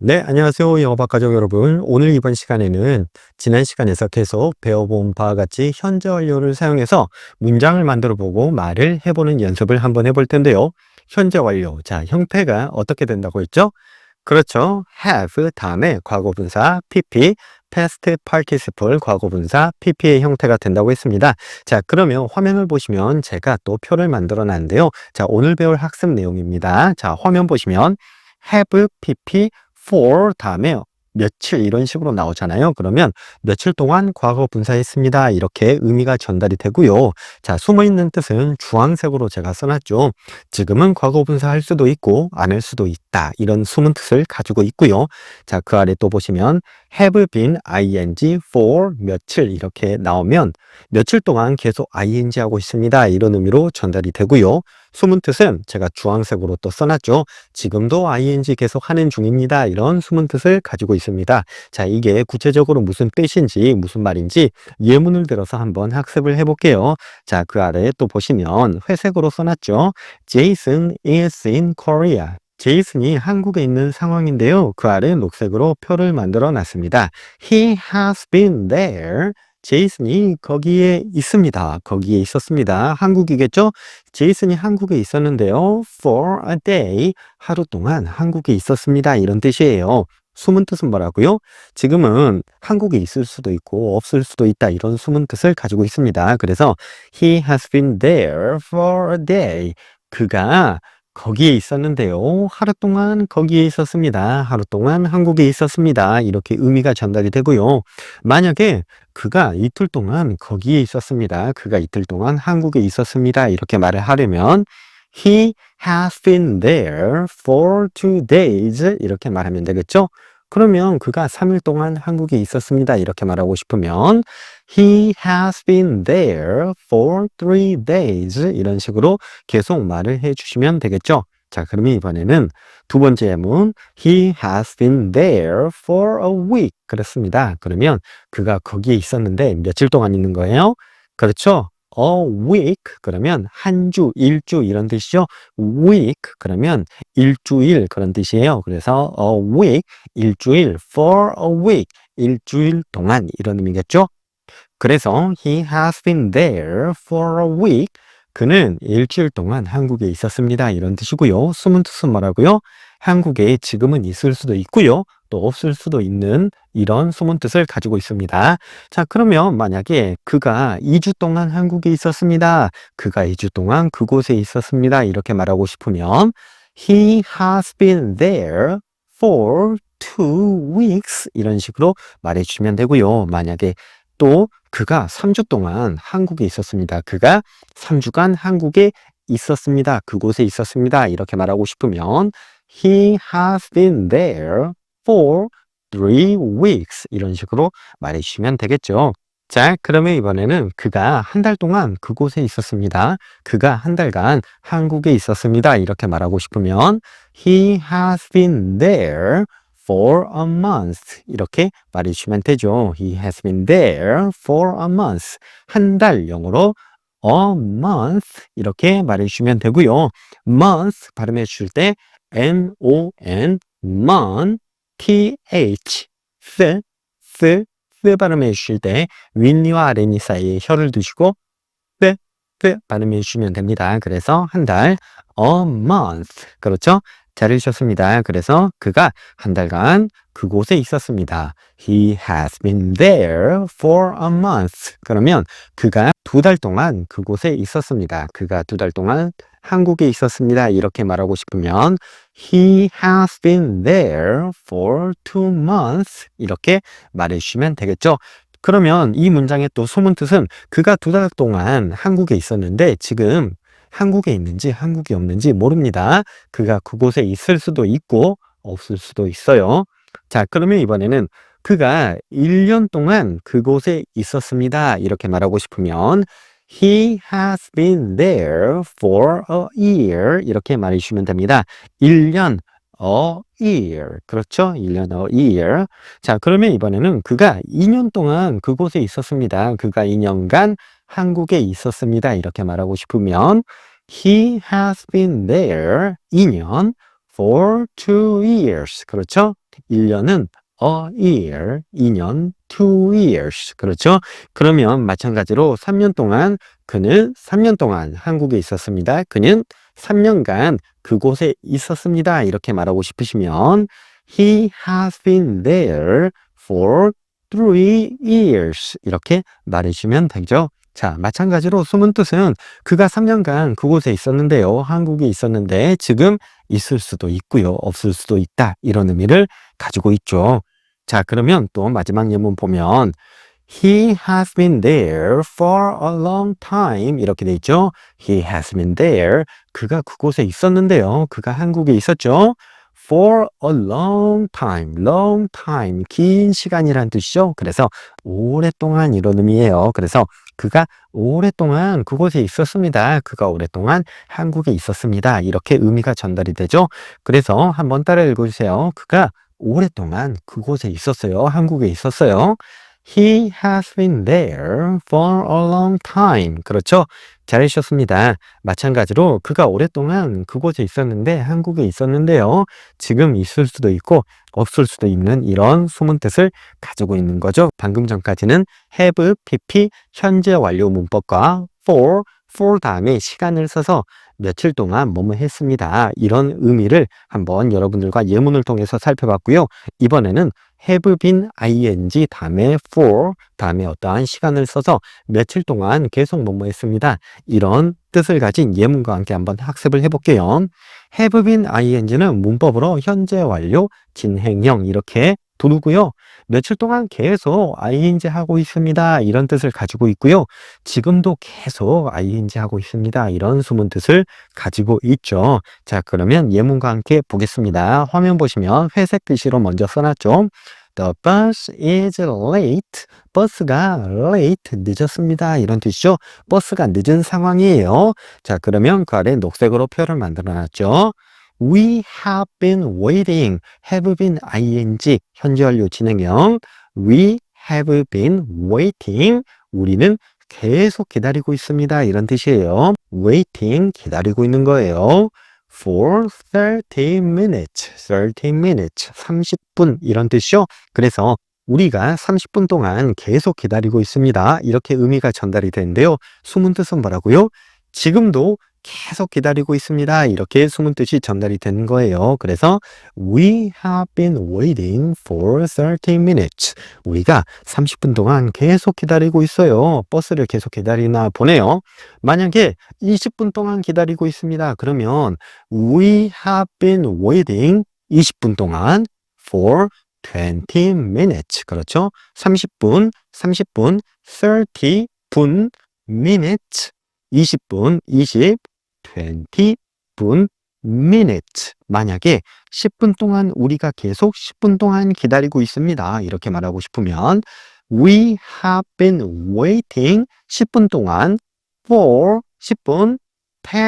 네, 안녕하세요. 영어학 가족 여러분. 오늘 이번 시간에는 지난 시간에서 계속 배워본 바와 같이 현재 완료를 사용해서 문장을 만들어 보고 말을 해보는 연습을 한번 해볼 텐데요. 현재 완료. 자, 형태가 어떻게 된다고 했죠? 그렇죠. have 다음에 과거분사 pp, past participle 과거분사 pp의 형태가 된다고 했습니다. 자, 그러면 화면을 보시면 제가 또 표를 만들어 놨는데요. 자, 오늘 배울 학습 내용입니다. 자, 화면 보시면 have pp for 다음에 며칠 이런 식으로 나오잖아요. 그러면 며칠 동안 과거 분사했습니다. 이렇게 의미가 전달이 되고요. 자, 숨어 있는 뜻은 주황색으로 제가 써놨죠. 지금은 과거 분사할 수도 있고 안 할 수도 있다. 이런 숨은 뜻을 가지고 있고요. 자, 그 아래 또 보시면 have been ing for 며칠 이렇게 나오면 며칠 동안 계속 ing 하고 있습니다. 이런 의미로 전달이 되고요. 숨은 뜻은 제가 주황색으로 또 써놨죠. 지금도 ing 계속 하는 중입니다. 이런 숨은 뜻을 가지고 있습니다. 자, 이게 구체적으로 무슨 뜻인지, 무슨 말인지 예문을 들어서 한번 학습을 해볼게요. 자, 그 아래 또 보시면 회색으로 써놨죠. Jason is in Korea. 제이슨이 한국에 있는 상황인데요. 그 아래 녹색으로 표를 만들어 놨습니다. He has been there. 제이슨이 거기에 있습니다. 거기에 있었습니다. 한국이겠죠? 제이슨이 한국에 있었는데요. For a day. 하루 동안 한국에 있었습니다. 이런 뜻이에요. 숨은 뜻은 뭐라고요? 지금은 한국에 있을 수도 있고 없을 수도 있다. 이런 숨은 뜻을 가지고 있습니다. 그래서 he has been there for a day. 그가 거기에 있었는데요. 하루 동안 거기에 있었습니다. 하루 동안 한국에 있었습니다. 이렇게 의미가 전달이 되고요. 만약에 그가 이틀 동안 거기에 있었습니다. 그가 이틀 동안 한국에 있었습니다. 이렇게 말을 하려면 He has been there for two days. 이렇게 말하면 되겠죠? 그러면 그가 3일 동안 한국에 있었습니다. 이렇게 말하고 싶으면 He has been there for three days. 이런 식으로 계속 말을 해주시면 되겠죠. 자, 그러면 이번에는 두 번째 예문 He has been there for a week. 그렇습니다. 그러면 그가 거기에 있었는데 며칠 동안 있는 거예요? 그렇죠. a week 그러면 한 주, 일주 이런 뜻이죠. week 그러면 일주일 그런 뜻이에요. 그래서 a week 일주일 for a week 일주일 동안 이런 의미겠죠. 그래서 he has been there for a week. 그는 일주일 동안 한국에 있었습니다. 이런 뜻이고요. 숨은 뜻은 뭐라고요? 한국에 지금은 있을 수도 있고요. 또 없을 수도 있는 이런 숨은 뜻을 가지고 있습니다. 자, 그러면 만약에 그가 2주 동안 한국에 있었습니다. 그가 2주 동안 그곳에 있었습니다. 이렇게 말하고 싶으면 he has been there for two weeks 이런 식으로 말해 주시면 되고요. 만약에 또 그가 3주 동안 한국에 있었습니다. 그가 3주간 한국에 있었습니다. 그곳에 있었습니다. 이렇게 말하고 싶으면 he has been there for three weeks 이런 식으로 말해 주시면 되겠죠. 자, 그러면 이번에는 그가 한 달 동안 그곳에 있었습니다. 그가 한 달간 한국에 있었습니다. 이렇게 말하고 싶으면 he has been there for a month 이렇게 말해 주시면 되죠. He has been there for a month. 한 달 영어로 a month 이렇게 말해 주시면 되고요. month 발음해 주실 때 m o n mon t h th th th 발음해 주실 때 윗니와 아랫니 사이에 혀를 두시고 th th 발음해 주시면 됩니다. 그래서 한 달 a month 그렇죠? 잘해주셨습니다. 그래서 그가 한 달간 그곳에 있었습니다. He has been there for a month. 그러면 그가 두 달 동안 그곳에 있었습니다. 그가 두 달 동안 한국에 있었습니다. 이렇게 말하고 싶으면 He has been there for two months. 이렇게 말해 주시면 되겠죠. 그러면 이 문장의 또 소문 뜻은 그가 두 달 동안 한국에 있었는데 지금 한국에 있는지 한국에 없는지 모릅니다. 그가 그곳에 있을 수도 있고 없을 수도 있어요. 자, 그러면 이번에는 그가 1년 동안 그곳에 있었습니다. 이렇게 말하고 싶으면 He has been there for a year. 이렇게 말해 주시면 됩니다. 1년, a year. 그렇죠? 1년, a year. 자, 그러면 이번에는 그가 2년 동안 그곳에 있었습니다. 그가 2년간 한국에 있었습니다. 이렇게 말하고 싶으면 He has been there 2년 for two years. 그렇죠? 1년은 a year, 2년, two years. 그렇죠? 그러면 마찬가지로 3년 동안 그는 3년 동안 한국에 있었습니다. 그는 3년간 그곳에 있었습니다. 이렇게 말하고 싶으시면 he has been there for three years. 이렇게 말해주시면 되죠. 자, 마찬가지로 숨은 뜻은 그가 3년간 그곳에 있었는데요. 한국에 있었는데 지금 있을 수도 있고요. 없을 수도 있다. 이런 의미를 가지고 있죠. 자, 그러면 또 마지막 예문 보면 He has been there for a long time. 이렇게 돼 있죠. He has been there. 그가 그곳에 있었는데요. 그가 한국에 있었죠. For a long time, long time, 긴 시간이란 뜻이죠. 그래서 오랫동안 이런 의미예요. 그래서 그가 오랫동안 그곳에 있었습니다. 그가 오랫동안 한국에 있었습니다. 이렇게 의미가 전달이 되죠. 그래서 한번 따라 읽어주세요. 그가 오랫동안 그곳에 있었어요. 한국에 있었어요. He has been there for a long time. 그렇죠? 잘하셨습니다. 마찬가지로 그가 오랫동안 그곳에 있었는데 한국에 있었는데요. 지금 있을 수도 있고 없을 수도 있는 이런 소문 뜻을 가지고 있는 거죠. 방금 전까지는 have, pp, 현재 완료 문법과 for, for 다음에 시간을 써서 며칠 동안 뭐뭐 했습니다. 이런 의미를 한번 여러분들과 예문을 통해서 살펴봤고요. 이번에는 have been ing 다음에 for 다음에 어떠한 시간을 써서 며칠 동안 계속 뭐뭐 했습니다. 이런 뜻을 가진 예문과 함께 한번 학습을 해볼게요. have been ing는 문법으로 현재 완료, 진행형 이렇게 두르고요. 며칠 동안 계속 ing 하고 있습니다. 이런 뜻을 가지고 있고요. 지금도 계속 ing 하고 있습니다. 이런 수문 뜻을 가지고 있죠. 자, 그러면 예문과 함께 보겠습니다. 화면 보시면 회색 글씨로 먼저 써놨죠. The bus is late. 버스가 late, 늦었습니다. 이런 뜻이죠. 버스가 늦은 상황이에요. 자, 그러면 그 아래 녹색으로 표를 만들어 놨죠. We have been waiting. have been ing. 현재 완료 진행형. We have been waiting. 우리는 계속 기다리고 있습니다. 이런 뜻이에요. waiting. 기다리고 있는 거예요. for 30 minutes. 30 minutes. 30분. 이런 뜻이죠. 그래서 우리가 30분 동안 계속 기다리고 있습니다. 이렇게 의미가 전달이 되는데요. 숨은 뜻은 뭐라고요? 지금도 계속 기다리고 있습니다. 이렇게 숨은 뜻이 전달이 되는 거예요. 그래서 we have been waiting for 30 minutes. 우리가 30분 동안 계속 기다리고 있어요. 버스를 계속 기다리나 보네요. 만약에 20분 동안 기다리고 있습니다. 그러면 we have been waiting 20분 동안 for 20 minutes. 그렇죠? 30분, 30분, 30분, minutes, 20분, 20, 20분, minute. 만약에 10분 동안 우리가 계속 10분 동안 기다리고 있습니다. 이렇게 말하고 싶으면 we have been waiting 10분 동안 for 10분 10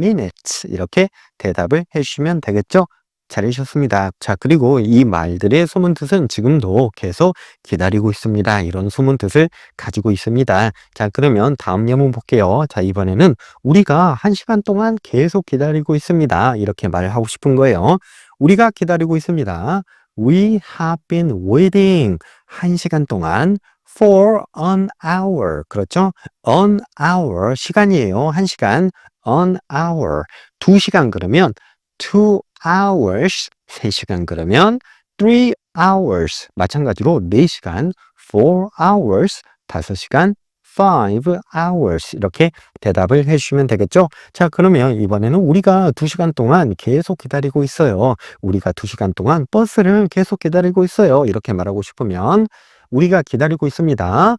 minutes 이렇게 대답을 해주시면 되겠죠. 잘해주셨습니다. 자, 그리고 이 말들의 소문 뜻은 지금도 계속 기다리고 있습니다. 이런 소문 뜻을 가지고 있습니다. 자, 그러면 다음 예문 볼게요. 자, 이번에는 우리가 한 시간 동안 계속 기다리고 있습니다. 이렇게 말을 하고 싶은 거예요. 우리가 기다리고 있습니다. We have been waiting. 한 시간 동안 for an hour. 그렇죠? an hour. 시간이에요. 한 시간. an hour. 두 시간 그러면 two hours 3시간 그러면 3 hours 마찬가지로 4시간 4 hours 5시간 5 hours 이렇게 대답을 해주시면 되겠죠? 자 그러면 이번에는 우리가 2시간 동안 계속 기다리고 있어요. 우리가 2시간 동안 버스를 계속 기다리고 있어요. 이렇게 말하고 싶으면 우리가 기다리고 있습니다.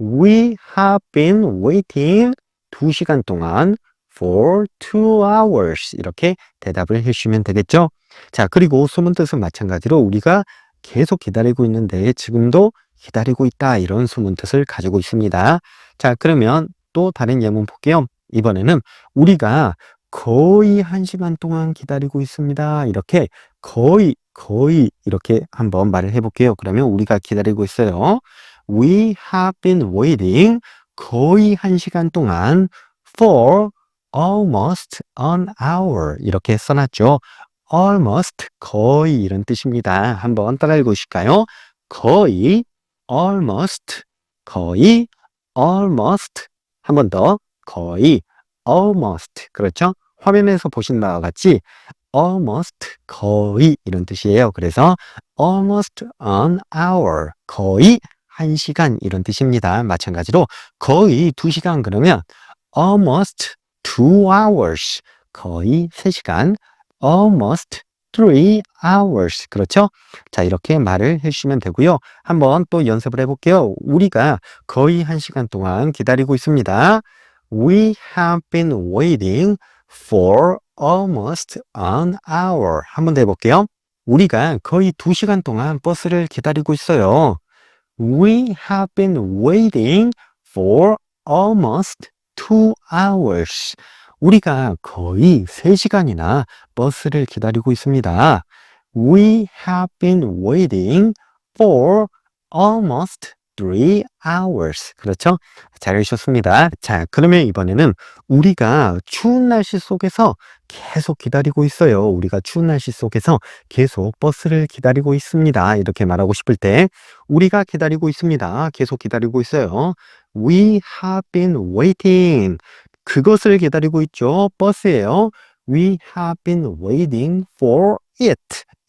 We have been waiting 2시간 동안 for two hours 이렇게 대답을 해주시면 되겠죠. 자 그리고 소문 뜻은 마찬가지로 우리가 계속 기다리고 있는데 지금도 기다리고 있다 이런 소문 뜻을 가지고 있습니다. 자 그러면 또 다른 예문 볼게요. 이번에는 우리가 거의 한 시간 동안 기다리고 있습니다. 이렇게 거의 거의 이렇게 한번 말을 해볼게요. 그러면 우리가 기다리고 있어요. We have been waiting 거의 한 시간 동안 for almost an hour 이렇게 써놨죠. almost 거의 이런 뜻입니다. 한번 따라 읽으실까요? 거의 almost 거의 almost 한 번 더 거의 almost 그렇죠? 화면에서 보신 바와 같이 almost 거의 이런 뜻이에요. 그래서 almost an hour 거의 한 시간 이런 뜻입니다. 마찬가지로 거의 두 시간 그러면 almost two hours 거의 세 시간 almost three hours 그렇죠? 자 이렇게 말을 해주시면 되고요. 한번 또 연습을 해볼게요. 우리가 거의 한 시간 동안 기다리고 있습니다. We have been waiting for almost an hour. 한번 더 해볼게요. 우리가 거의 두 시간 동안 버스를 기다리고 있어요. We have been waiting for almost hours. 우리가 거의 3시간이나 버스를 기다리고 있습니다. We have been waiting for almost three hours. 그렇죠? 잘 해주셨습니다. 자, 그러면 이번에는 우리가 추운 날씨 속에서 계속 기다리고 있어요. 우리가 추운 날씨 속에서 계속 버스를 기다리고 있습니다. 이렇게 말하고 싶을 때 우리가 기다리고 있습니다. 계속 기다리고 있어요. We have been waiting. 그것을 기다리고 있죠. 버스예요. We have been waiting for it.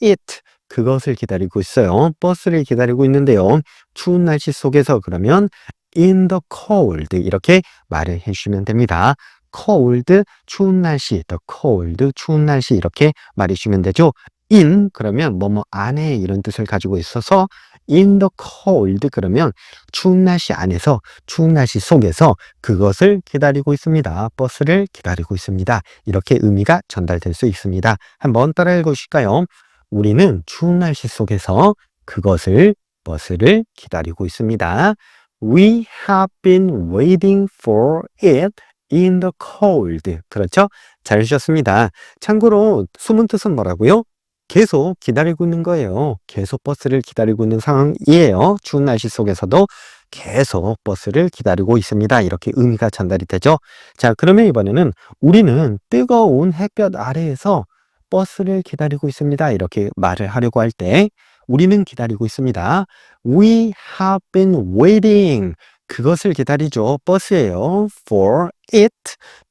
it. 그것을 기다리고 있어요. 버스를 기다리고 있는데요. 추운 날씨 속에서 그러면 in the cold 이렇게 말을 해주시면 됩니다. cold 추운 날씨, the cold 추운 날씨 이렇게 말해주시면 되죠. In 그러면 뭐뭐 안에 이런 뜻을 가지고 있어서 in the cold 그러면 추운 날씨 안에서 추운 날씨 속에서 그것을 기다리고 있습니다. 버스를 기다리고 있습니다. 이렇게 의미가 전달될 수 있습니다. 한번 따라 읽으실까요? 우리는 추운 날씨 속에서 그것을 버스를 기다리고 있습니다. We have been waiting for it in the cold. 그렇죠? 잘 주셨습니다. 참고로 숨은 뜻은 뭐라고요? 계속 기다리고 있는 거예요. 계속 버스를 기다리고 있는 상황이에요. 추운 날씨 속에서도 계속 버스를 기다리고 있습니다. 이렇게 의미가 전달이 되죠. 자, 그러면 이번에는 우리는 뜨거운 햇볕 아래에서 버스를 기다리고 있습니다. 이렇게 말을 하려고 할 때 우리는 기다리고 있습니다. We have been waiting. 그것을 기다리죠. 버스예요. For it.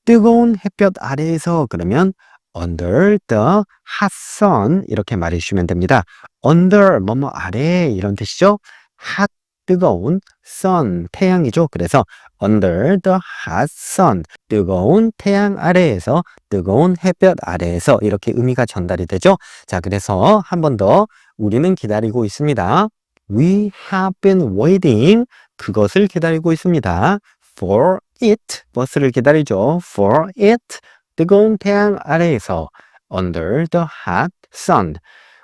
뜨거운 햇볕 아래에서 그러면 under the hot sun 이렇게 말해 주시면 됩니다. under 뭐뭐 아래 이런 뜻이죠. hot 뜨거운 sun 태양이죠. 그래서 under the hot sun 뜨거운 태양 아래에서 뜨거운 햇볕 아래에서 이렇게 의미가 전달이 되죠. 자, 그래서 한 번 더 우리는 기다리고 있습니다. We have been waiting 그것을 기다리고 있습니다. for it 버스를 기다리죠. for it 뜨거운 태양 아래에서 under the hot sun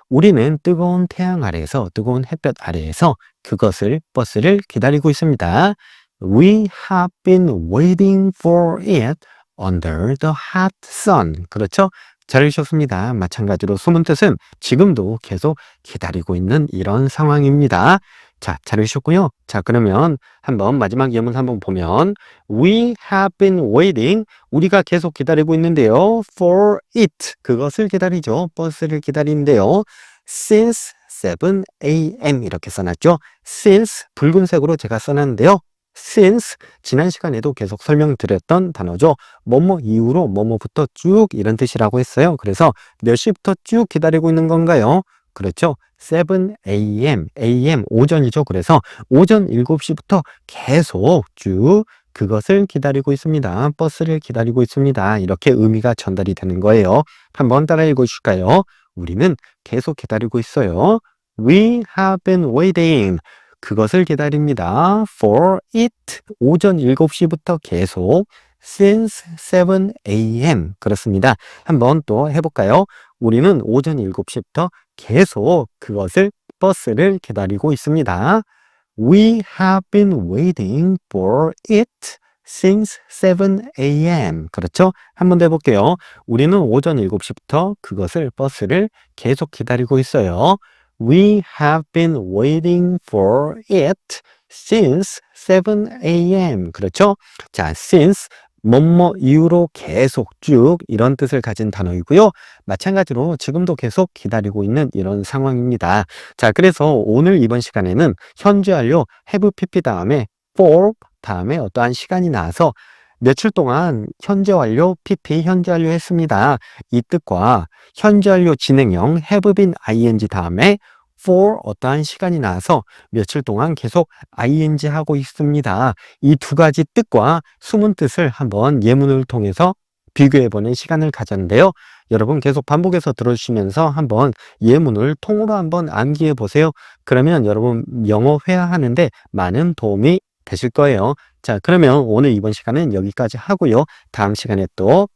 우리는 뜨거운 태양 아래에서 뜨거운 햇볕 아래에서 그것을 버스를 기다리고 있습니다. We have been waiting for it under the hot sun. 그렇죠? 잘 읽으셨습니다. 마찬가지로 숨은 뜻은 지금도 계속 기다리고 있는 이런 상황입니다. 자, 잘 읽으셨고요. 자, 그러면 한번 마지막 예문 한번 보면 We have been waiting. 우리가 계속 기다리고 있는데요. For it. 그것을 기다리죠. 버스를 기다리는데요. Since 7 a.m. 이렇게 써놨죠. Since 붉은색으로 제가 써놨는데요. since 지난 시간에도 계속 설명드렸던 단어죠. 뭐뭐 이후로 뭐뭐부터 쭉 이런 뜻이라고 했어요. 그래서 몇 시부터 쭉 기다리고 있는 건가요? 그렇죠. 7 a.m. a.m. 오전이죠. 그래서 오전 7시부터 계속 쭉 그것을 기다리고 있습니다. 버스를 기다리고 있습니다. 이렇게 의미가 전달이 되는 거예요. 한번 따라 읽어주실까요? 우리는 계속 기다리고 있어요. We have been waiting. 그것을 기다립니다. For it. 오전 7시부터 계속 since 7 a.m. 그렇습니다. 한번 또 해볼까요? 우리는 오전 7시부터 계속 그것을 버스를 기다리고 있습니다. We have been waiting for it since 7 a.m. 그렇죠? 한번 더 해볼게요. 우리는 오전 7시부터 그것을 버스를 계속 기다리고 있어요. We have been waiting for it since 7 a.m. 그렇죠? 자, since 뭐뭐 이후로 계속 쭉 이런 뜻을 가진 단어이고요. 마찬가지로 지금도 계속 기다리고 있는 이런 상황입니다. 자, 그래서 오늘 이번 시간에는 현재 완료 have pp 다음에 for 다음에 어떠한 시간이 나와서 며칠 동안 현재 완료 pp 현재 완료 했습니다. 이 뜻과 현재 완료 진행형 have been ing 다음에 for 어떠한 시간이 나와서 며칠 동안 계속 ing 하고 있습니다. 이 두 가지 뜻과 숨은 뜻을 한번 예문을 통해서 비교해보는 시간을 가졌는데요. 여러분 계속 반복해서 들어주시면서 한번 예문을 통으로 한번 암기해 보세요. 그러면 여러분 영어 회화하는데 많은 도움이 되실 거예요. 자, 그러면 오늘 이번 시간은 여기까지 하고요. 다음 시간에 또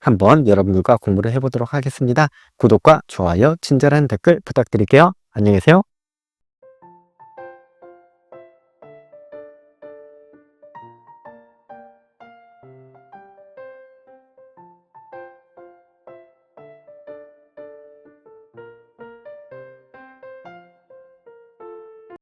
한번 여러분들과 공부를 해보도록 하겠습니다. 구독과 좋아요, 친절한 댓글 부탁드릴게요. 안녕히 계세요.